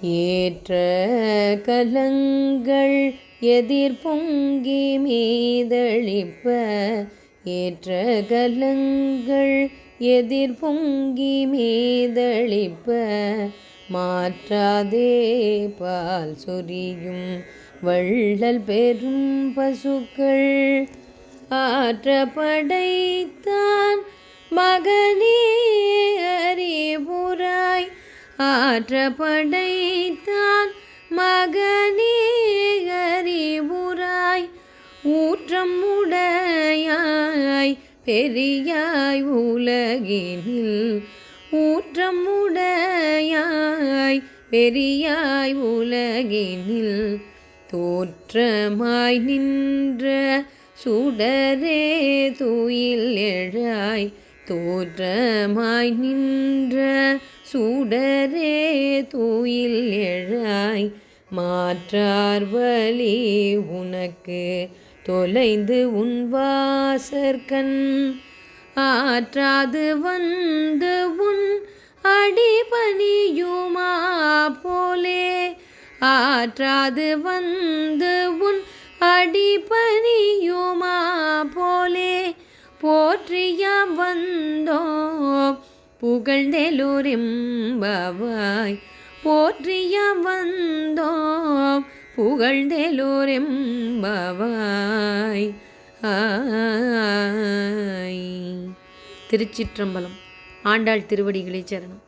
ஏற்ற கலங்கள் எதிர் பொங்கி மீதளிப்ப ஏற்ற கலங்கள் எதிர் பொங்கி மீதளிப்ப மாற்றாதே பால் சொரியும் வள்ளல் பெரும் பசுக்கள். ஆற்ற படைத்தான் மகனே ஆற்ற படைத்தான் மகனே அறிவுராய் ஊற்றம் உடையாய் பெரியாய் உலகினில். ஊற்றம் உடையாய் பெரியாய் உலகினில். தோற்றமாய் நின்ற சுடரே துயில் எழாய் தோற்றமாய் நின்ற சுடரே தூயில் எழாய் மாற்றார் வழி உனக்கு. தொலைந்து உன் வாசற்கண் ஆற்றாது வந்து உன் அடிபணியுமா போலே. ஆற்றாது வந்து உன் அடிபணியுமா போலே. போற்றியாம் வந்தோம் புகழ்ந்தெலோரெம்பவாய் போற்றியாம் வந்தோம் புகழ்ந்தெலோரெம்பவாய் திருச்சிற்றம்பலம் ஆண்டாள் திருவடிகளே சரணம்